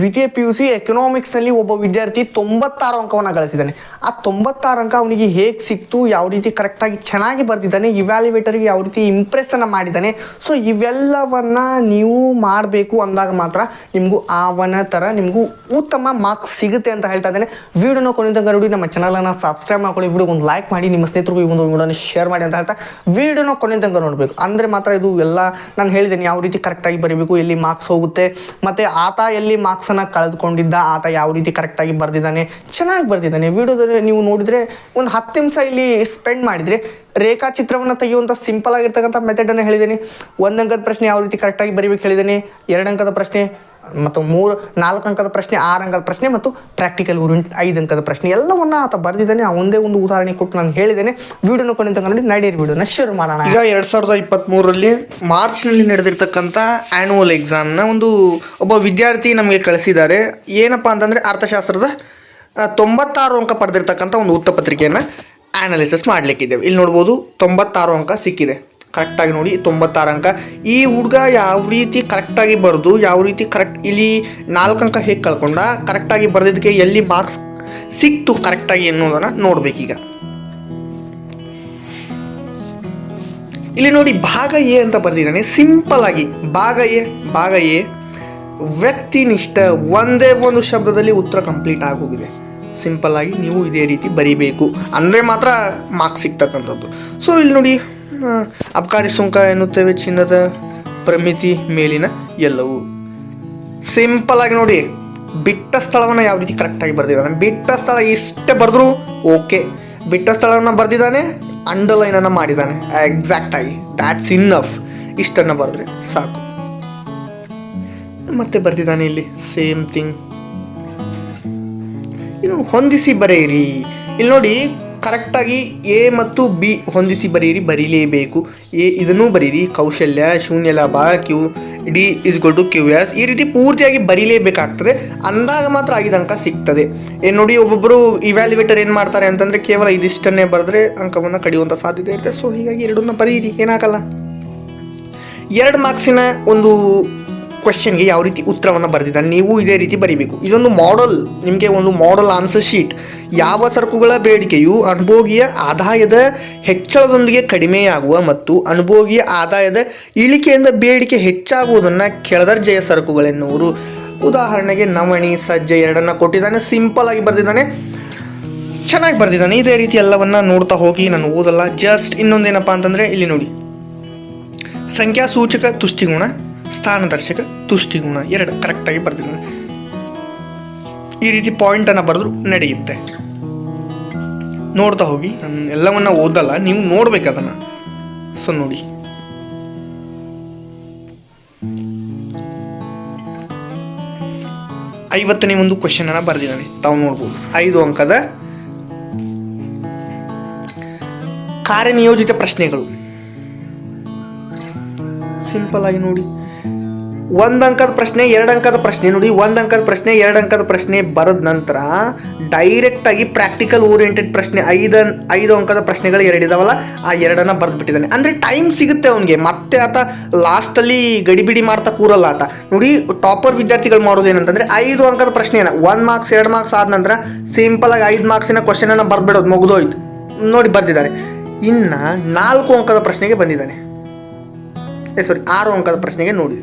ದ್ವಿತೀಯ P U C ಎಕನಾಮಿಕ್ಸ್ನಲ್ಲಿ ಒಬ್ಬ ವಿದ್ಯಾರ್ಥಿ ತೊಂಬತ್ತಾರು ಅಂಕವನ್ನು ಗಳಿಸಿದ್ದಾನೆ. ಆ ತೊಂಬತ್ತಾರು ಅಂಕ ಅವನಿಗೆ ಹೇಗೆ ಸಿಕ್ತು, ಯಾವ ರೀತಿ ಕರೆಕ್ಟಾಗಿ ಚೆನ್ನಾಗಿ ಬರೆದಿದ್ದಾನೆ ಇವ್ಯಾಲ್ಯುವೇಟರ್ಗೆ ಯಾವ ರೀತಿ ಇಂಪ್ರೆಸ್ಸನ್ನು ಮಾಡಿದ್ದಾನೆ. ಸೊ ಇವೆಲ್ಲವನ್ನ ನೀವು ಮಾಡಬೇಕು ಅಂದಾಗ ಮಾತ್ರ ನಿಮಗೂ ಆವನ ಥರ ನಿಮಗೂ ಉತ್ತಮ ಮಾರ್ಕ್ಸ್ ಸಿಗುತ್ತೆ ಅಂತ ಹೇಳ್ತಾ ಇದ್ದೇನೆ. ವಿಡಿಯೋನ ಕೊನೆತಂಗ ನೋಡಿ ನಮ್ಮ ಚಾನಲನ್ನು ಸಬ್ಸ್ಕ್ರೈಬ್ ಮಾಡ್ಕೊಳ್ಳಿ. ವಿಡಿಯೋ ಒಂದು ಲೈಕ್ ಮಾಡಿ, ನಿಮ್ಮ ಸ್ನೇಹಿತರಿಗೂ ಈ ಒಂದು ವಿಡಿಯೋನ ಶೇರ್ ಮಾಡಿ ಅಂತ ಹೇಳ್ತಾ ವಿಡಿಯೋನ ಕೊನೆ ತನಕ ನೋಡಬೇಕು. ಅಂದರೆ ಮಾತ್ರ ಇದು ಎಲ್ಲ ನಾನು ಹೇಳಿದ್ದೇನೆ, ಯಾವ ರೀತಿ ಕರೆಕ್ಟಾಗಿ ಬರೀಬೇಕು, ಎಲ್ಲಿ ಮಾರ್ಕ್ಸ್ ಹೋಗುತ್ತೆ, ಮತ್ತು ಆತ ಎಲ್ಲಿ ಮಾರ್ಕ್ಸನ್ನು ಕಳೆದುಕೊಂಡಿದ್ದ ಆತ ಯಾವ ರೀತಿ ಕರೆಕ್ಟಾಗಿ ಬರೆದಿದ್ದಾನೆ, ಚೆನ್ನಾಗಿ ಬರೆದಿದ್ದಾನೆ. ವಿಡಿಯೋದಲ್ಲಿ ನೀವು ನೋಡಿದರೆ ಒಂದು ಹತ್ತು ನಿಮಿಷ ಇಲ್ಲಿ ಸ್ಪೆಂಡ್ ಮಾಡಿದರೆ ರೇಖಾಚಿತ್ರವನ್ನು ತೆಗೆಯುವಂಥ ಸಿಂಪಲ್ ಆಗಿರ್ತಕ್ಕಂಥ ಮೆಥಡನ್ನು ಹೇಳಿದ್ದೀನಿ. ಒಂದು ಅಂಕದ ಪ್ರಶ್ನೆ ಯಾವ ರೀತಿ ಕರೆಕ್ಟಾಗಿ ಬರೀಬೇಕು ಹೇಳಿದ್ದೀನಿ. ಎರಡು ಅಂಕದ ಪ್ರಶ್ನೆ ಮತ್ತು ಮೂರು, ನಾಲ್ಕು ಅಂಕದ ಪ್ರಶ್ನೆ, ಆರು ಅಂಕದ ಪ್ರಶ್ನೆ ಮತ್ತು ಪ್ರಾಕ್ಟಿಕಲ್ ಓರಿಯೆಂಟ್ ಐದು ಅಂಕದ ಪ್ರಶ್ನೆ ಎಲ್ಲವನ್ನ ಆತ ಬರೆದಿದ್ದಾನೆ. ಆ ಒಂದೇ ಒಂದು ಉದಾಹರಣೆ ಕೊಟ್ಟು ನಾನು ಹೇಳಿದ್ದೇನೆ. ವಿಡಿಯೋನ ಕೊನೆ ನೋಡಿ, ನಡೀರಿ ವಿಡಿಯೋನ ಶುರು ಮಾಡೋಣ. ಈಗ ಎರಡು ಸಾವಿರದ ಇಪ್ಪತ್ತ್ಮೂರರಲ್ಲಿ ಮಾರ್ಚ್ನಲ್ಲಿ ನಡೆದಿರ್ತಕ್ಕಂಥ ಆ್ಯನುವಲ್ ಎಕ್ಸಾಮ್ನ ಒಂದು ಒಬ್ಬ ವಿದ್ಯಾರ್ಥಿ ನಮಗೆ ಕಳಿಸಿದ್ದಾರೆ. ಏನಪ್ಪ ಅಂತಂದರೆ ಅರ್ಥಶಾಸ್ತ್ರದ ತೊಂಬತ್ತಾರು ಅಂಕ ಪಡೆದಿರ್ತಕ್ಕಂಥ ಒಂದು ಉತ್ತಪತ್ರಿಕೆಯನ್ನು ಅನಾಲಿಸಿಸ್ ಮಾಡಲಿಕ್ಕಿದ್ದೇವೆ. ಇಲ್ಲಿ ನೋಡ್ಬೋದು ತೊಂಬತ್ತಾರು ಅಂಕ ಸಿಕ್ಕಿದೆ. ಕರೆಕ್ಟಾಗಿ ನೋಡಿ, ತೊಂಬತ್ತಾರು ಅಂಕ. ಈ ಹುಡುಗ ಯಾವ ರೀತಿ ಕರೆಕ್ಟಾಗಿ ಬರೆದು, ಯಾವ ರೀತಿ ಕರೆಕ್ಟ್ ಇಲ್ಲಿ ನಾಲ್ಕು ಅಂಕ ಹೇಗೆ ಕಳ್ಕೊಂಡ ಕರೆಕ್ಟಾಗಿ ಬರೆದಿದ್ದಕ್ಕೆ ಎಲ್ಲಿ ಮಾರ್ಕ್ಸ್ ಸಿಕ್ತು ಕರೆಕ್ಟಾಗಿ ಅನ್ನೋದನ್ನು ನೋಡಬೇಕೀಗ. ಇಲ್ಲಿ ನೋಡಿ, ಭಾಗ ಎ ಅಂತ ಬರೆದಿದ್ದಾನೆ. ಸಿಂಪಲ್ ಆಗಿ, ಭಾಗ ಎ ಭಾಗ ಎ, ವ್ಯಕ್ತಿನಿಷ್ಠ ಒಂದೇ ಒಂದು ಶಬ್ದದಲ್ಲಿ ಉತ್ತರ ಕಂಪ್ಲೀಟ್ ಆಗೋಗಿದೆ ಸಿಂಪಲ್ ಆಗಿ ನೀವು ಇದೇ ರೀತಿ ಬರಿಬೇಕು. ಅಂದರೆ ಮಾತ್ರ ಮಾರ್ಕ್ಸ್ ಸಿಗ್ತಕ್ಕಂಥದ್ದು. ಸೊ ಇಲ್ಲಿ ನೋಡಿ ಅಬಕಾರಿ ಸುಂಕ ಎನ್ನುತ್ತೇವೆ ಚಿನ್ನದ ಪ್ರಮಿತಿ ಮೇಲಿನ ಎಲ್ಲವೂ. ಸಿಂಪಲ್ ಆಗಿ ನೋಡಿ, ಬಿಟ್ಟ ಸ್ಥಳವನ್ನು ಯಾವ ರೀತಿ ಕರೆಕ್ಟಾಗಿ ಬರೆದಿದ್ದಾನೆ? ಬಿಟ್ಟ ಸ್ಥಳ ಇಷ್ಟೇ ಬರೆದ್ರು ಓಕೆ ಬಿಟ್ಟ ಸ್ಥಳವನ್ನು ಬರೆದಿದ್ದಾನೆ ಅಂಡರ್ಲೈನನ್ನು ಮಾಡಿದ್ದಾನೆ. ಎಕ್ಸಾಕ್ಟಾಗಿ ದ್ಯಾಟ್ಸ್ ಇನ್ನಫ್ ಇಷ್ಟನ್ನು ಬರೆದ್ರೆ ಸಾಕು. ಮತ್ತೆ ಬರೆದಿದ್ದಾನೆ ಇಲ್ಲಿ ಸೇಮ್ ಥಿಂಗ್ ಇನ್ನು ಹೊಂದಿಸಿ ಬರೆಯಿರಿ. ಇಲ್ಲಿ ನೋಡಿ ಕರೆಕ್ಟಾಗಿ ಎ ಮತ್ತು ಬಿ ಹೊಂದಿಸಿ ಬರೀರಿ ಬರೀಲೇಬೇಕು. ಎ ಇದನ್ನೂ ಬರೀರಿ. ಕೌಶಲ್ಯ ಶೂನ್ಯ ಲಾಭ Q, D is to Q S. ಈ ರೀತಿ ಪೂರ್ತಿಯಾಗಿ ಬರೀಲೇಬೇಕಾಗ್ತದೆ. ಅಂದಾಗ ಮಾತ್ರ ಐದು ಅಂಕ ಸಿಗ್ತದೆ. ಏನು ನೋಡಿ ಒಬ್ಬೊಬ್ಬರು ಇವ್ಯಾಲ್ಯುವೇಟರ್ ಏನು ಮಾಡ್ತಾರೆ ಅಂತಂದರೆ ಕೇವಲ ಇದಿಷ್ಟನ್ನೇ ಬರೆದ್ರೆ ಅಂಕವನ್ನು ಕಡಿಯುವಂಥ ಸಾಧ್ಯತೆ ಇರುತ್ತೆ. ಸೊ ಹೀಗಾಗಿ ಎರಡನ್ನ ಬರೀರಿ. ಏನಾಗಲ್ಲ. ಎರಡು ಮಾರ್ಕ್ಸಿನ ಒಂದು ಕ್ವೆಶನ್ಗೆ ಯಾವ ರೀತಿ ಉತ್ತರವನ್ನು ಬರೆದಿದ್ದಾನೆ ನೀವು ಇದೇ ರೀತಿ ಬರೀಬೇಕು. ಇದೊಂದು ಮಾಡೆಲ್ ನಿಮಗೆ ಒಂದು ಮಾಡೆಲ್ ಆನ್ಸರ್ ಶೀಟ್ ಯಾವ ಸರಕುಗಳ ಬೇಡಿಕೆಯು ಅನುಭೋಗಿಯ ಆದಾಯದ ಹೆಚ್ಚಳದೊಂದಿಗೆ ಕಡಿಮೆಯಾಗುವ ಮತ್ತು ಅನುಭೋಗಿಯ ಆದಾಯದ ಇಳಿಕೆಯಿಂದ ಬೇಡಿಕೆ ಹೆಚ್ಚಾಗುವುದನ್ನು ಕೆಳದರ್ಜೆಯ ಸರಕುಗಳೆನ್ನುವರು. ಉದಾಹರಣೆಗೆ ನವಣಿ, ಸಜ್ಜೆ ಎರಡನ್ನ ಕೊಟ್ಟಿದ್ದಾನೆ ಸಿಂಪಲ್ ಆಗಿ ಬರೆದಿದ್ದಾನೆ, ಚೆನ್ನಾಗಿ ಬರೆದಿದ್ದಾನೆ. ಇದೇ ರೀತಿ ಎಲ್ಲವನ್ನ ನೋಡ್ತಾ ಹೋಗಿ ನಾನು ಓದಲ್ಲ. ಜಸ್ಟ್ ಇನ್ನೊಂದೇನಪ್ಪ ಅಂತಂದರೆ ಇಲ್ಲಿ ನೋಡಿ. ಸಂಖ್ಯಾಸೂಚಕ ತುಷ್ಟಿಗುಣ. ಸ್ಥಾನದರ್ಶಕ ತುಷ್ಟಿಗುಣ ಎರಡು ಕರೆಕ್ಟಾಗಿ ಬರೆದಿದ್ದಾನೆ. ಈ ರೀತಿ ಪಾಯಿಂಟನ್ನು ಬರೆದ್ರು ನಡೆಯುತ್ತೆ. ನೋಡ್ತಾ ಹೋಗಿ, ನಾನು ಎಲ್ಲವನ್ನ ಓದಲ್ಲ, ನೀವು ನೋಡ್ಬೇಕು ಅದನ್ನು. ಸೊ ನೋಡಿ. ಐವತ್ತನೇ ಒಂದು ಕ್ವಶನ್ ಅನ್ನ ಬರೆದಿದ್ದಾನೆ. ತಾವು ನೋಡ್ಬೋದು. ಐದು ಅಂಕದ ಕಾರ್ಯನಿಯೋಜಿತ ಪ್ರಶ್ನೆಗಳು. ಸಿಂಪಲ್ ಆಗಿ ನೋಡಿ. ಒಂದು ಅಂಕದ ಪ್ರಶ್ನೆ, ಎರಡು ಅಂಕದ ಪ್ರಶ್ನೆ ನೋಡಿ, ಒಂದು ಅಂಕದ ಪ್ರಶ್ನೆ, ಎರಡು ಅಂಕದ ಪ್ರಶ್ನೆ ಬರೆದ ನಂತರ ಡೈರೆಕ್ಟ್ ಆಗಿ ಪ್ರಾಕ್ಟಿಕಲ್ ಓರಿಯೆಂಟೆಡ್ ಪ್ರಶ್ನೆ, ಐದು ಐದು ಅಂಕದ ಪ್ರಶ್ನೆಗಳು ಎರಡಿದಾವಲ್ಲ ಆ ಎರಡನ್ನ ಬರೆದು ಬಿಟ್ಟಿದ್ದಾನೆ. ಅಂದರೆ ಟೈಮ್ ಸಿಗುತ್ತೆ ಅವನಿಗೆ. ಮತ್ತೆ ಆತ ಲಾಸ್ಟಲ್ಲಿ ಗಡಿಬಿಡಿ ಮಾಡ್ತಾ ಕೂರಲ್ಲ ಆತ. ನೋಡಿ ಟಾಪರ್ ವಿದ್ಯಾರ್ಥಿಗಳು ಮಾಡೋದು ಏನಂತಂದ್ರೆ ಐದು ಅಂಕದ ಪ್ರಶ್ನೆನ ಒಂದು ಮಾರ್ಕ್ಸ್ ಎರಡು ಮಾರ್ಕ್ಸ್ ಆದ ನಂತರ ಸಿಂಪಲ್ ಆಗಿ ಐದು ಮಾರ್ಕ್ಸಿನ ಕ್ವಶನನ್ನು ಬರೆದ್ಬಿಡೋದು, ಮುಗಿದೋಯ್ತು. ನೋಡಿ ಬರ್ದಿದ್ದಾರೆ. ಇನ್ನು ನಾಲ್ಕು ಅಂಕದ ಪ್ರಶ್ನೆಗೆ ಬಂದಿದ್ದಾನೆ. ಸಾರಿ ಆರು ಅಂಕದ ಪ್ರಶ್ನೆಗೆ ನೋಡಿ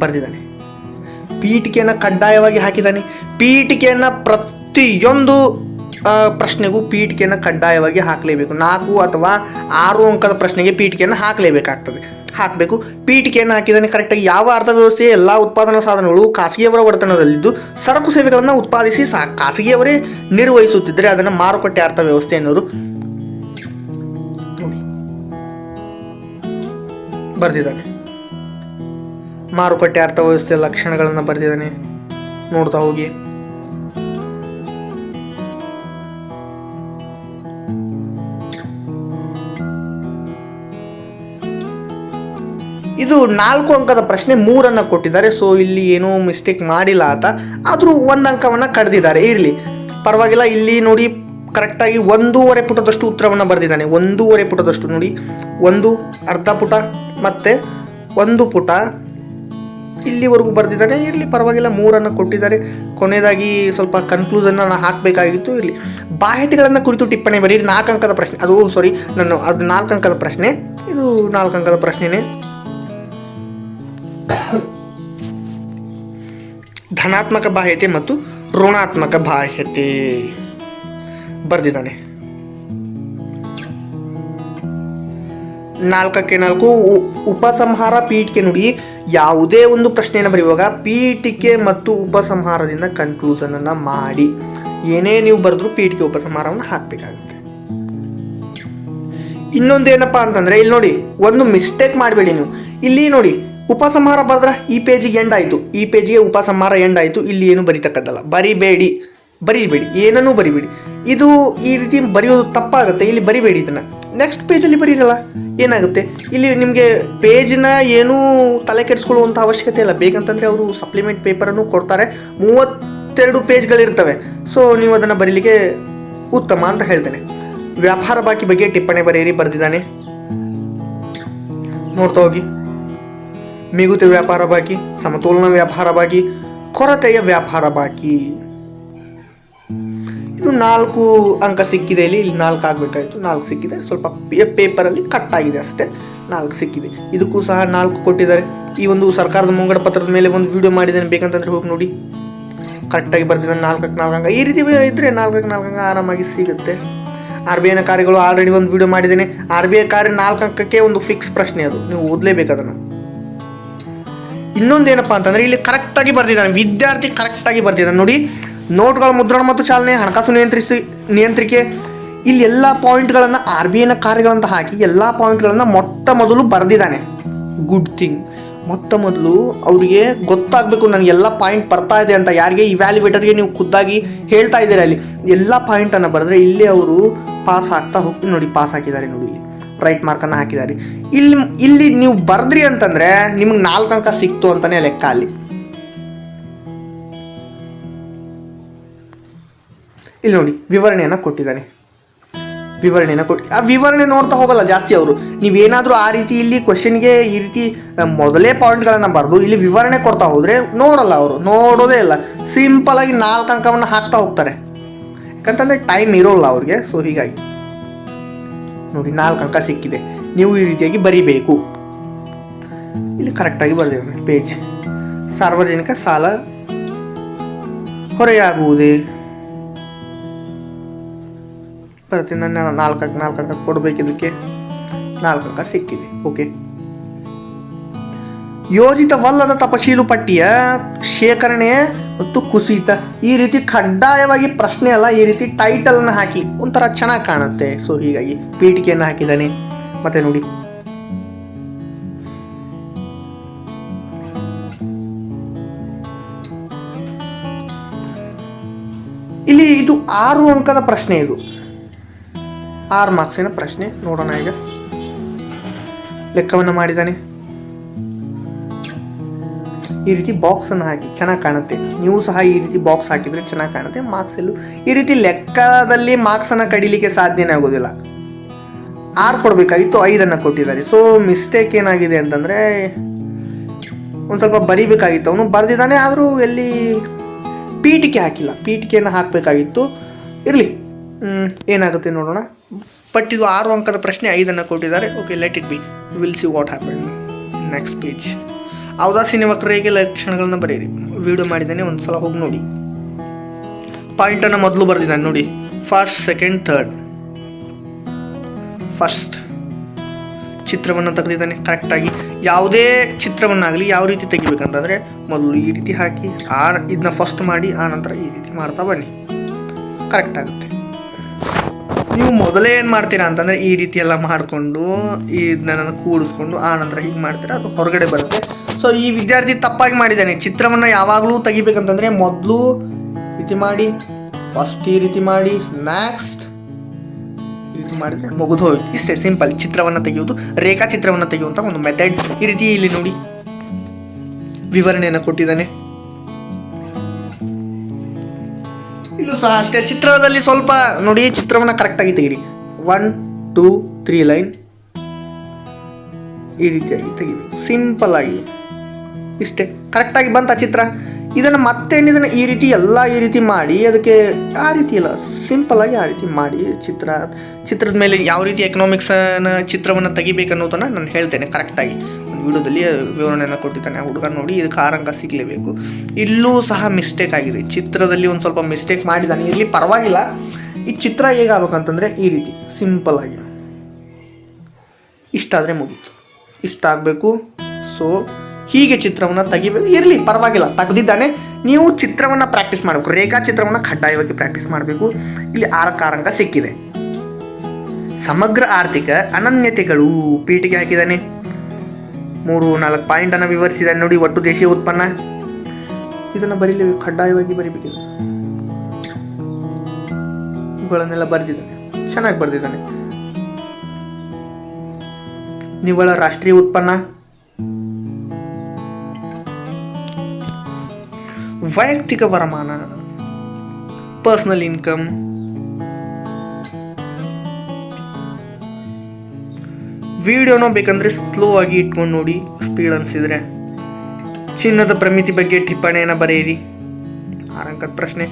ಬರೆದಿದ್ದಾನೆ. ಪೀಠಿಕೆಯನ್ನು ಕಡ್ಡಾಯವಾಗಿ ಹಾಕಿದ್ದಾನೆ. ಪೀಠಿಕೆಯನ್ನು ಪ್ರತಿಯೊಂದು ಪ್ರಶ್ನೆಗೂ ಪೀಠಿಕೆಯನ್ನು ಕಡ್ಡಾಯವಾಗಿ ಹಾಕಲೇಬೇಕು. ನಾಲ್ಕು ಅಥವಾ ಆರು ಅಂಕದ ಪ್ರಶ್ನೆಗೆ ಪೀಠಿಕೆಯನ್ನು ಹಾಕಲೇಬೇಕಾಗ್ತದೆ. ಹಾಕಬೇಕು. ಪೀಠಿಕೆಯನ್ನು ಹಾಕಿದ್ದಾನೆ. ಕರೆಕ್ಟಾಗಿ ಯಾವ ಅರ್ಥವ್ಯವಸ್ಥೆಯ ಎಲ್ಲ ಉತ್ಪಾದನಾ ಸಾಧನಗಳು ಖಾಸಗಿಯವರ ಒಡೆತನದಲ್ಲಿದ್ದು, ಸರಕು ಸೇವೆಗಳನ್ನು ಉತ್ಪಾದಿಸಿ ಸಾ, ಖಾಸಗಿಯವರೇ ನಿರ್ವಹಿಸುತ್ತಿದ್ದರೆ ಅದನ್ನು ಮಾರುಕಟ್ಟೆ ಅರ್ಥವ್ಯವಸ್ಥೆ ಅನ್ನೋರು ಬರೆದಿದ್ದಾರೆ ಮಾರುಕಟ್ಟೆ ಅರ್ಥವ್ಯವಸ್ಥೆಯ ಲಕ್ಷಣಗಳನ್ನು ಬರೆದಿದ್ದಾನೆ. ನೋಡ್ತಾ ಹೋಗಿ. ಇದು ನಾಲ್ಕು ಅಂಕದ ಪ್ರಶ್ನೆ ಮೂರನ್ನು ಕೊಟ್ಟಿದ್ದಾರೆ. ಸೊ ಇಲ್ಲಿ ಏನೂ ಮಿಸ್ಟೇಕ್ ಮಾಡಿಲ್ಲ ಆತ. ಆದರೂ ಒಂದು ಅಂಕವನ್ನು ಕಡ್ದಿದ್ದಾರೆ. ಇರಲಿ. ಪರವಾಗಿಲ್ಲ, ಇಲ್ಲಿ ನೋಡಿ ಕರೆಕ್ಟಾಗಿ ಒಂದೂವರೆ ಪುಟದಷ್ಟು ಉತ್ತರವನ್ನು ಬರೆದಿದ್ದಾನೆ. ಒಂದೂವರೆ ಪುಟದಷ್ಟು ನೋಡಿ. ಒಂದು, ಅರ್ಧ ಪುಟ ಮತ್ತು ಒಂದು ಪುಟ. ಇಲ್ಲಿವರೆಗೂ ಬರೆದಿದ್ದಾನೆ ಇರಲಿ, ಪರವಾಗಿಲ್ಲ, ಮೂರನ್ನು ಕೊಟ್ಟಿದ್ದಾರೆ. ಕೊನೆಯದಾಗಿ ಸ್ವಲ್ಪ ಕನ್ಕ್ಲೂಸನ್ನ ನಾನು ಹಾಕಬೇಕಾಗಿತ್ತು ಇರಲಿ ಬಾಹ್ಯತೆಗಳನ್ನು ಕುರಿತು ಟಿಪ್ಪಣಿ ಬರೀ ನಾಲ್ಕು ಅಂಕದ ಪ್ರಶ್ನೆ. ಅದು ಸಾರಿ ನಾನು ಅದು ನಾಲ್ಕು ಅಂಕದ ಪ್ರಶ್ನೆ. ಇದು ನಾಲ್ಕು ಅಂಕದ ಪ್ರಶ್ನೆನೇ. ಧನಾತ್ಮಕ ಬಾಹ್ಯತೆ ಮತ್ತು ಋಣಾತ್ಮಕ ಬಾಹ್ಯತೆ. ಬರೆದಿದ್ದಾನೆ. ನಾಲ್ಕಕ್ಕೆ ನಾಲ್ಕು ಉಪಸಂಹಾರ ಪೀಠಕ್ಕೆ ನುಡಿ. ಯಾವುದೇ ಒಂದು ಪ್ರಶ್ನೆಯನ್ನು ಬರೆಯುವಾಗ ಪೀಠಿಕೆ ಮತ್ತು ಉಪಸಂಹಾರದಿಂದ ಕನ್ಕ್ಲೂಷನ್ ಅನ್ನ ಮಾಡಿ. ಏನೇ ನೀವು ಬರೆದ್ರು ಪೀಠಿಕೆ ಉಪಸಂಹಾರವನ್ನು ಹಾಕಬೇಕಾಗುತ್ತೆ. ಇನ್ನೊಂದೇನಪ್ಪ ಅಂತಂದ್ರೆ, ಇಲ್ಲಿ ನೋಡಿ, ಒಂದು ಮಿಸ್ಟೇಕ್ ಮಾಡಬೇಡಿ ನೀವು. ಇಲ್ಲಿ ನೋಡಿ, ಉಪಸಂಹಾರ ಬರೆದ್ರೆ ಈ ಪೇಜಿಗೆ ಎಂಡ್ ಆಯಿತು. ಈ ಪೇಜಿಗೆ ಉಪಸಂಹಾರ ಎಂಡ್ ಆಯಿತು. ಇಲ್ಲಿ ಏನು ಬರಿತಕ್ಕದ್ದಲ್ಲ, ಬರಿಬೇಡಿ. ಬರಿಬೇಡಿ. ಏನನ್ನೂ ಬರಿಬೇಡಿ. ಇದು ಈ ರೀತಿ ಬರೆಯೋದು ತಪ್ಪಾಗುತ್ತೆ. ಇಲ್ಲಿ ಬರಿಬೇಡಿ ಇದನ್ನು. ನೆಕ್ಸ್ಟ್ ಪೇಜಲ್ಲಿ ಬರೀರಲ್ಲ, ಏನಾಗುತ್ತೆ? ಇಲ್ಲಿ ನಿಮಗೆ ಪೇಜಿನ ಏನೂ ತಲೆ ಕೆಡಿಸ್ಕೊಳ್ಳುವಂಥ ಅವಶ್ಯಕತೆ ಇಲ್ಲ. ಬೇಕಂತಂದರೆ ಅವರು ಸಪ್ಲಿಮೆಂಟ್ ಪೇಪರನ್ನು ಕೊಡ್ತಾರೆ. ಮೂವತ್ತೆರಡು ಪೇಜ್ಗಳಿರ್ತವೆ ಸೊ ನೀವು ಅದನ್ನು ಬರೀಲಿಕ್ಕೆ ಉತ್ತಮ ಅಂತ ಹೇಳ್ತೇನೆ. ವ್ಯಾಪಾರ ಬಾಕಿ ಬಗ್ಗೆ ಟಿಪ್ಪಣಿ ಬರೆಯಿರಿ, ಬರೆದಿದ್ದಾನೆ. ನೋಡ್ತಾ ಹೋಗಿ. ಮಿಗುತಿ ವ್ಯಾಪಾರ ಬಾಕಿ, ಸಮತೋಲನ ವ್ಯಾಪಾರ ಬಾಕಿ, ಕೊರತೆಯ ವ್ಯಾಪಾರ ಬಾಕಿ. ಇದು ನಾಲ್ಕು ಅಂಕ ಸಿಕ್ಕಿದೆ ಇಲ್ಲಿ. ಇಲ್ಲಿ ನಾಲ್ಕು ಆಗಬೇಕಾಯಿತು. ನಾಲ್ಕು ಸಿಕ್ಕಿದೆ. ಸ್ವಲ್ಪ ಪೇಪರಲ್ಲಿ ಕಟ್ ಆಗಿದೆ ಅಷ್ಟೇ. ನಾಲ್ಕು ಸಿಕ್ಕಿದೆ. ಇದಕ್ಕೂ ಸಹ ನಾಲ್ಕು ಕೊಟ್ಟಿದ್ದಾರೆ. ಈ ಒಂದು ಸರ್ಕಾರದ ಮುಂಗಡ ಪತ್ರದ ಮೇಲೆ ಒಂದು ವಿಡಿಯೋ ಮಾಡಿದ್ದೇನೆ. ಬೇಕಂತಂದ್ರೆ ಹೋಗಿ ನೋಡಿ. ಕರೆಕ್ಟಾಗಿ ಬರ್ತಿದ್ದಾನೆ ನಾಲ್ಕಕ್ಕೆ ನಾಲ್ಕು ಅಂಕ. ಈ ರೀತಿ ಇದ್ದರೆ ನಾಲ್ಕಕ್ಕೆ ನಾಲ್ಕು ಅಂಕ ಆರಾಮಾಗಿ ಸಿಗುತ್ತೆ. ಆರ್ ಬಿ ಐನ ಕಾರ್ಯಗಳು ಆಲ್ರೆಡಿ ಒಂದು ವಿಡಿಯೋ ಮಾಡಿದ್ದೇನೆ. ಆರ್ ಬಿ ಐ ಕಾರ್ಯ ನಾಲ್ಕು ಅಂಕಕ್ಕೆ ಒಂದು ಫಿಕ್ಸ್ ಪ್ರಶ್ನೆ ಅದು. ನೀವು ಓದಲೇಬೇಕು ಅದನ್ನು. ಇನ್ನೊಂದೇನಪ್ಪ ಅಂತಂದ್ರೆ ಇಲ್ಲಿ ಕರೆಕ್ಟಾಗಿ ಬರ್ತಿದ್ದಾನೆ ವಿದ್ಯಾರ್ಥಿ ಕರೆಕ್ಟಾಗಿ ಬರ್ತಿದ್ದಾನೆ ನೋಡಿ ನೋಟ್ಗಳ ಮುದ್ರಣ ಮತ್ತು ಚಾಲನೆ, ಹಣಕಾಸು ನಿಯಂತ್ರಿಸಿ, ನಿಯಂತ್ರಿಕೆ. ಇಲ್ಲಿ ಎಲ್ಲ ಪಾಯಿಂಟ್ಗಳನ್ನು ಆರ್ ಬಿ ಐನ ಕಾರ್ಯಗಳಂತ ಹಾಕಿ ಎಲ್ಲ ಪಾಯಿಂಟ್ಗಳನ್ನು ಮೊಟ್ಟ ಮೊದಲು ಬರೆದಿದ್ದಾನೆ. ಗುಡ್ ಥಿಂಗ್ ಮೊಟ್ಟ ಮೊದಲು ಅವರಿಗೆ ಗೊತ್ತಾಗಬೇಕು ನನಗೆ ಎಲ್ಲ ಪಾಯಿಂಟ್ ಬರ್ತಾ ಇದೆ ಅಂತ. ಯಾರಿಗೆ ಇವ್ಯಾಲ್ಯುವೇಟರ್ಗೆ ನೀವು ಖುದ್ದಾಗಿ ಹೇಳ್ತಾ ಇದ್ದೀರಾ ಅಲ್ಲಿ? ಎಲ್ಲ ಪಾಯಿಂಟನ್ನು ಬರೆದ್ರೆ ಇಲ್ಲಿ ಅವರು ಪಾಸ್ ಆಗ್ತಾ ಹೋಗಿ ನೋಡಿ ಪಾಸ್ ಹಾಕಿದ್ದಾರೆ ನೋಡಿ ಇಲ್ಲಿ. ರೈಟ್ ಮಾರ್ಕನ್ನು ಹಾಕಿದ್ದಾರೆ. ಇಲ್ಲಿ ಇಲ್ಲಿ ನೀವು ಬರೆದ್ರಿ ಅಂತಂದರೆ ನಿಮಗೆ ನಾಲ್ಕು ಅಂಕ ಸಿಕ್ತು ಅಂತಲೇ ಲೆಕ್ಕ ಅಲ್ಲಿ. ಇಲ್ಲಿ ನೋಡಿ, ವಿವರಣೆಯನ್ನು ಕೊಟ್ಟಿದ್ದಾನೆ. ವಿವರಣೆಯನ್ನು ಕೊಟ್ಟು ಆ ವಿವರಣೆ ನೋಡ್ತಾ ಹೋಗಲ್ಲ ಜಾಸ್ತಿ ಅವರು. ನೀವೇನಾದರೂ ಆ ರೀತಿ ಇಲ್ಲಿ ಕ್ವಶನ್ಗೆ ಈ ರೀತಿ ಮೊದಲೇ ಪಾಯಿಂಟ್ಗಳನ್ನು ಬರೆದು ಇಲ್ಲಿ ವಿವರಣೆ ಕೊಡ್ತಾ ಹೋದರೆ ನೋಡಲ್ಲ ಅವರು. ನೋಡೋದೇ ಇಲ್ಲ. ಸಿಂಪಲಾಗಿ ನಾಲ್ಕು ಅಂಕವನ್ನು ಹಾಕ್ತಾ ಹೋಗ್ತಾರೆ. ಯಾಕಂತಂದರೆ ಟೈಮ್ ಇರೋಲ್ಲ ಅವ್ರಿಗೆ ಸೊ ಹೀಗಾಗಿ. ನೋಡಿ, ನಾಲ್ಕು ಅಂಕ ಸಿಕ್ಕಿದೆ. ನೀವು ಈ ರೀತಿಯಾಗಿ ಬರೀಬೇಕು. ಇಲ್ಲಿ ಕರೆಕ್ಟಾಗಿ ಬರೆದಿದ್ದಾನೆ ಪೇಜ್ ಸಾರ್ವಜನಿಕ ಸಾಲ ಹೊರೆಯಾಗುವುದೇ? ಬರುತ್ತೆ. ನನ್ನ ನಾಲ್ಕು ಅಂಕ ನಾಲ್ಕು ಅಂಕ ಕೊಡಬೇಕು ಇದಕ್ಕೆ ನಾಲ್ಕು ಅಂಕ ಸಿಕ್ಕಿದೆ. ಓಕೆ ಯೋಜಿತವಲ್ಲದ ತಪಶೀಲು ಪಟ್ಟಿಯ ಶೇಖರಣೆ ಮತ್ತು ಕುಸಿತ. ಈ ರೀತಿ ಕಡ್ಡಾಯವಾಗಿ ಪ್ರಶ್ನೆ ಅಲ್ಲ, ಈ ರೀತಿ ಟೈಟಲನ್ನು ಹಾಕಿ ಒಂಥರ ಚೆನ್ನಾಗಿ ಕಾಣುತ್ತೆ. ಸೊ ಹೀಗಾಗಿ ಪೀಠಿಕೆಯನ್ನು ಹಾಕಿದ್ದಾನೆ. ಮತ್ತೆ ನೋಡಿ. ಇಲ್ಲಿ ಇದು ಆರು ಅಂಕದ ಪ್ರಶ್ನೆ ಇದು. ಆರು ಮಾರ್ಕ್ಸಿನ ಪ್ರಶ್ನೆ ನೋಡೋಣ ಈಗ. ಲೆಕ್ಕವನ್ನು ಮಾಡಿದ್ದಾನೆ ಈ ರೀತಿ ಬಾಕ್ಸನ್ನು ಹಾಕಿ ಚೆನ್ನಾಗಿ ಕಾಣುತ್ತೆ. ನೀವು ಸಹ ಈ ರೀತಿ ಬಾಕ್ಸ್ ಹಾಕಿದರೆ ಚೆನ್ನಾಗಿ ಕಾಣುತ್ತೆ. ಮಾರ್ಕ್ಸ್ ಎಲ್ಲೂ ಈ ರೀತಿ ಲೆಕ್ಕದಲ್ಲಿ ಮಾರ್ಕ್ಸನ್ನು ಕಡಿಲಿಕ್ಕೆ ಸಾಧ್ಯನೇ ಆಗೋದಿಲ್ಲ. ಆರು ಕೊಡಬೇಕಾಗಿತ್ತು ಐದನ್ನು ಕೊಟ್ಟಿದ್ದಾರೆ. ಸೊ ಮಿಸ್ಟೇಕ್ ಏನಾಗಿದೆ ಅಂತಂದರೆ, ಒಂದು ಸ್ವಲ್ಪ ಬರಿಬೇಕಾಗಿತ್ತು. ಅವನು ಬರೆದಿದ್ದಾನೆ, ಆದರೂ ಎಲ್ಲಿ ಪೀಠಿಕೆ ಹಾಕಿಲ್ಲ. ಪೀಠಿಕೆಯನ್ನು ಹಾಕಬೇಕಾಗಿತ್ತು. ಇರಲಿ. ಏನಾಗುತ್ತೆ ನೋಡೋಣ. ಬಟ್ ಇದು ಆರು ಅಂಕದ ಪ್ರಶ್ನೆ ಐದನ್ನು ಕೊಟ್ಟಿದ್ದಾರೆ. Okay let it be will see what happen next page ಔದಾಸೀನ ವಕ್ರರಿಗೆ ಲಕ್ಷಣಗಳನ್ನ ಬರೆಯಿರಿ. ವಿಡಿಯೋ ಮಾಡಿದ್ದಾನೆ ಒಂದು ಸಲ ಹೋಗಿ ನೋಡಿ. ಪಾಯಿಂಟನ್ನು ಮೊದಲು ಬರೆದಿದ್ದಾನೆ, ನೋಡಿ. ಫಸ್ಟ್ ಸೆಕೆಂಡ್ ಥರ್ಡ್ ಫಸ್ಟ್ ಚಿತ್ರವನ್ನು ತೆಗೆದಿದ್ದಾನೆ ಕರೆಕ್ಟಾಗಿ ಯಾವುದೇ ಚಿತ್ರವನ್ನಾಗಲಿ ಯಾವ ರೀತಿ ತೆಗಿಬೇಕಂತಂದರೆ, ಮೊದಲು ಈ ರೀತಿ ಹಾಕಿ, ಆ ಇದನ್ನ ಫಸ್ಟ್ ಮಾಡಿ, ಆ ನಂತರ ಈ ರೀತಿ ಮಾಡ್ತಾ ಬನ್ನಿ. ಕರೆಕ್ಟ್ ಆಗುತ್ತೆ. ನೀವು ಮೊದಲೇ ಏನು ಮಾಡ್ತೀರಾ ಅಂತಂದರೆ ಈ ರೀತಿ ಎಲ್ಲ ಮಾಡಿಕೊಂಡು ಇದನ್ನ ಕೂಡಿಸ್ಕೊಂಡು ಆ ನಂತರ ಹೀಗೆ ಮಾಡ್ತೀರಾ? ಅದು ಹೊರಗಡೆ ಬರುತ್ತೆ. ಸೊ ಈ ವಿದ್ಯಾರ್ಥಿ ತಪ್ಪಾಗಿ ಮಾಡಿದ್ದಾನೆ. ಚಿತ್ರವನ್ನು ಯಾವಾಗಲೂ ತೆಗಿಬೇಕಂತಂದರೆ ಮೊದಲು ರೀತಿ ಮಾಡಿ ಫಸ್ಟ್ ಈ ರೀತಿ ಮಾಡಿ ನೆಕ್ಸ್ಟ್ ಈ ರೀತಿ ಮಾಡಿದ್ರೆ ಮುಗಿದು ಹೋಗಿ ಇಷ್ಟೇ ಸಿಂಪಲ್ ಚಿತ್ರವನ್ನು ತೆಗೆಯುವುದು, ರೇಖಾಚಿತ್ರವನ್ನು ತೆಗೆಯುವಂಥ ಒಂದು ಮೆಥಡ್ ಈ ರೀತಿ ಇಲ್ಲಿ ನೋಡಿ, ವಿವರಣೆಯನ್ನು ಕೊಟ್ಟಿದ್ದಾನೆ. ಇಲ್ಲೂ ಸಹ ಅಷ್ಟೇ, ಚಿತ್ರದಲ್ಲಿ ಸ್ವಲ್ಪ ನೋಡಿ, ಚಿತ್ರವನ್ನು ಕರೆಕ್ಟಾಗಿ ತೆಗಿರಿ. ಒನ್ ಟೂ ತ್ರೀ ಲೈನ್ ಈ ರೀತಿಯಾಗಿ ತೆಗಿಬೇಕು. ಸಿಂಪಲ್ ಆಗಿ. ಇಷ್ಟೇ. ಕರೆಕ್ಟಾಗಿ ಬಂತ ಚಿತ್ರ? ಇದನ್ನು ಮತ್ತೇನಿದನ್ನು ಈ ರೀತಿ ಎಲ್ಲ ಈ ರೀತಿ ಮಾಡಿ, ಅದಕ್ಕೆ ಆ ರೀತಿ ಇಲ್ಲ ಸಿಂಪಲಾಗಿ ಆ ರೀತಿ ಮಾಡಿ ಚಿತ್ರ. ಚಿತ್ರದ ಮೇಲೆ ಯಾವ ರೀತಿ ಎಕನಾಮಿಕ್ಸನ್ನು ಚಿತ್ರವನ್ನು ತೆಗಿಬೇಕು ಅನ್ನೋದನ್ನು ನಾನು ಹೇಳ್ತೇನೆ ಕರೆಕ್ಟಾಗಿ ವಿಡಿಯೋದಲ್ಲಿ ವಿವರಣೆಯನ್ನು ಕೊಟ್ಟಿದ್ದಾನೆ ಆ ಹುಡುಗ ನೋಡಿ ಇದಕ್ಕೆ ಆರಂಗ ಸಿಗಲೇಬೇಕು. ಇಲ್ಲೂ ಸಹ ಮಿಸ್ಟೇಕ್ ಆಗಿದೆ. ಚಿತ್ರದಲ್ಲಿ ಒಂದು ಸ್ವಲ್ಪ ಮಿಸ್ಟೇಕ್ ಮಾಡಿದ್ದಾನೆ. ಇಲ್ಲಿ ಪರವಾಗಿಲ್ಲ. ಈ ಚಿತ್ರ ಹೇಗಾಗಬೇಕಂತಂದರೆ ಈ ರೀತಿ ಸಿಂಪಲ್ ಆಗಿ. ಇಷ್ಟಾದರೆ ಮುಗೀತು. ಇಷ್ಟ ಆಗಬೇಕು. ಸೊ ಹೀಗೆ ಚಿತ್ರವನ್ನು ತೆಗಿಬೇಕು. ಇರಲಿ, ಪರವಾಗಿಲ್ಲ. ತೆಗೆದಿದ್ದಾನೆ. ನೀವು ಚಿತ್ರವನ್ನು ಪ್ರಾಕ್ಟೀಸ್ ಮಾಡಬೇಕು. ರೇಖಾ ಚಿತ್ರವನ್ನು ಕಡ್ಡಾಯವಾಗಿ ಪ್ರಾಕ್ಟೀಸ್ ಮಾಡಬೇಕು. ಇಲ್ಲಿ ಆರಕಾರಂಗ ಆರು ಸಿಕ್ಕಿದೆ. ಸಮಗ್ರ ಆರ್ಥಿಕ ಅನನ್ಯತೆಗಳು ಪೀಠಿಗೆ ಹಾಕಿದ್ದಾನೆ. ಮೂರು ನಾಲ್ಕು ಪಾಯಿಂಟನ್ನು ವಿವರಿಸಿದ್ದಾರೆ ನೋಡಿ ಒಟ್ಟು ದೇಶೀಯ ಉತ್ಪನ್ನ. ಇದನ್ನು ಬರೀಲಿ ಕಡ್ಡಾಯವಾಗಿ ಬರಿಬೇಕಿದೆ. ಇವುಗಳನ್ನೆಲ್ಲ ಬರೆದಿದ್ದಾನೆ. ಚೆನ್ನಾಗಿ ಬರೆದಿದ್ದಾನೆ. ನಿವ್ವಳ ರಾಷ್ಟ್ರೀಯ ಉತ್ಪನ್ನ. ವೈಯಕ್ತಿಕ ವರಮಾನ. ಪರ್ಸನಲ್ ಇನ್ಕಮ್ ವಿಡಿಯೋನ ಬೇಕಂದರೆ ಸ್ಲೋ ಆಗಿ ಇಟ್ಕೊಂಡು ನೋಡಿ ಸ್ಪೀಡ್ ಅನಿಸಿದ್ರೆ. ಚಿನ್ನದ ಪ್ರಮಿತಿ ಬಗ್ಗೆ ಟಿಪ್ಪಣಿಯನ್ನು ಬರೆಯಿರಿ. ಆರಂಕದ ಪ್ರಶ್ನೆ.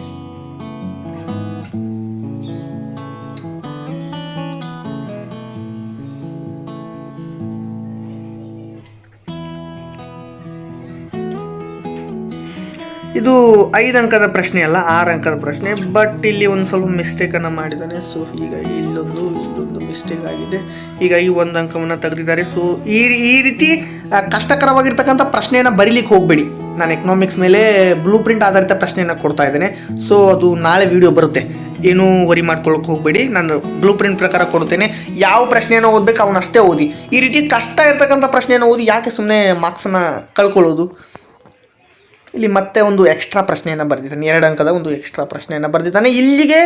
ಇದು ಐದು ಅಂಕದ ಪ್ರಶ್ನೆ ಅಲ್ಲ, ಆರು ಅಂಕದ ಪ್ರಶ್ನೆ ಬಟ್ ಇಲ್ಲಿ ಒಂದು ಸ್ವಲ್ಪ ಮಿಸ್ಟೇಕನ್ನು ಮಾಡಿದ್ದಾನೆ ಸೊ ಹೀಗಾಗಿ ಇಲ್ಲೊಂದು ಇಲ್ಲೊಂದು ಮಿಸ್ಟೇಕ್ ಆಗಿದೆ. ಹೀಗಾಗಿ ಒಂದು ಅಂಕವನ್ನು ತೆಗೆದಿದ್ದಾರೆ. ಸೊ ಈ ಈ ರೀತಿ ಕಷ್ಟಕರವಾಗಿರ್ತಕ್ಕಂಥ ಪ್ರಶ್ನೆಯನ್ನು ಬರೀಲಿಕ್ಕೆ ಹೋಗಬೇಡಿ. ನಾನು ಎಕನಾಮಿಕ್ಸ್ ಮೇಲೆ ಬ್ಲೂ ಪ್ರಿಂಟ್ ಆಧಾರಿತ ಪ್ರಶ್ನೆಯನ್ನು ಕೊಡ್ತಾ ಇದ್ದೇನೆ. ಸೊ ಅದು ನಾಳೆ ವಿಡಿಯೋ ಬರುತ್ತೆ. ಏನೂ ವರಿ ಮಾಡ್ಕೊಳ್ಳೋಕೆ ಹೋಗಬೇಡಿ. ನಾನು ಬ್ಲೂ ಪ್ರಿಂಟ್ ಪ್ರಕಾರ ಕೊಡ್ತೇನೆ ಯಾವ ಪ್ರಶ್ನೆಯನ್ನು ಓದಬೇಕು ಅವನಷ್ಟೇ ಓದಿ. ಈ ರೀತಿ ಕಷ್ಟ ಇರ್ತಕ್ಕಂಥ ಪ್ರಶ್ನೆಯನ್ನು ಓದಿ ಯಾಕೆ ಸುಮ್ಮನೆ ಮಾರ್ಕ್ಸನ್ನು ಕಳ್ಕೊಳ್ಳೋದು? ಇಲ್ಲಿ ಮತ್ತೆ ಒಂದು ಎಕ್ಸ್ಟ್ರಾ ಪ್ರಶ್ನೆಯನ್ನು ಬರೆದಿದ್ದಾನೆ. ಎರಡು ಅಂಕದ ಒಂದು ಎಕ್ಸ್ಟ್ರಾ ಪ್ರಶ್ನೆಯನ್ನು ಬರೆದಿದ್ದಾನೆ. ಇಲ್ಲಿಗೆ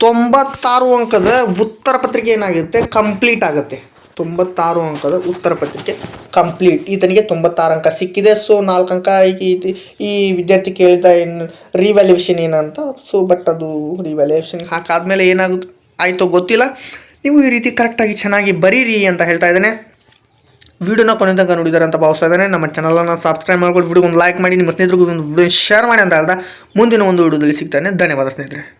ತೊಂಬತ್ತಾರು ಅಂಕದ ಉತ್ತರ ಪತ್ರಿಕೆ ಏನಾಗುತ್ತೆ? ಕಂಪ್ಲೀಟ್ ಆಗುತ್ತೆ. ತೊಂಬತ್ತಾರು ಅಂಕದ ಉತ್ತರ ಪತ್ರಿಕೆ ಕಂಪ್ಲೀಟ್ ಈತನಿಗೆ ತೊಂಬತ್ತಾರು ಅಂಕ ಸಿಕ್ಕಿದೆ. ಸೊ ನಾಲ್ಕು ಅಂಕ ಈ- ವಿದ್ಯಾರ್ಥಿ ಕೇಳಿದ ಏನು ರಿವ್ಯಾಲ್ಯೂಯೇಷನ್ ಏನಂತ ಸೊ ಬಟ್ ಅದು ರಿವ್ಯಾಲ್ಯೂಯೇಷನ್ ಹಾಕಾದ್ಮೇಲೆ ಏನಾಗುತ್ತೆ ಆಯಿತು ಗೊತ್ತಿಲ್ಲ. ನೀವು ಈ ರೀತಿ ಕರೆಕ್ಟಾಗಿ ಚೆನ್ನಾಗಿ ಬರೀರಿ ಅಂತ ಹೇಳ್ತಾ ಇದ್ದಾನೆ. ವಿಡಿಯೋನ ಕೊನೆ ತನಕ ನೋಡಿದ್ದಾರೆ ಅಂತ ಭಾವಿಸ್ತಾ ಇದ್ದಾನೆ. ನಮ್ಮ ಚಾನಲನ್ನು ಸಬ್ಸ್ಕ್ರೈಬ್ ಮಾಡ್ಕೊಂಡು ವಿಡಿಯೋ ಒಂದು ಲೈಕ್ ಮಾಡಿ. ನಿಮ್ಮ ಸ್ನೇಹಿತರಿಗೂ ಒಂದು ವಿಡಿಯೋ ಶೇರ್ ಮಾಡಿ ಅಂತ ಹೇಳ್ತಾ ಮುಂದಿನ ಒಂದು ವಿಡಿಯೋದಲ್ಲಿ ಸಿಗ್ತಾನೆ. ಧನ್ಯವಾದ ಸ್ನೇಹಿತರೆ.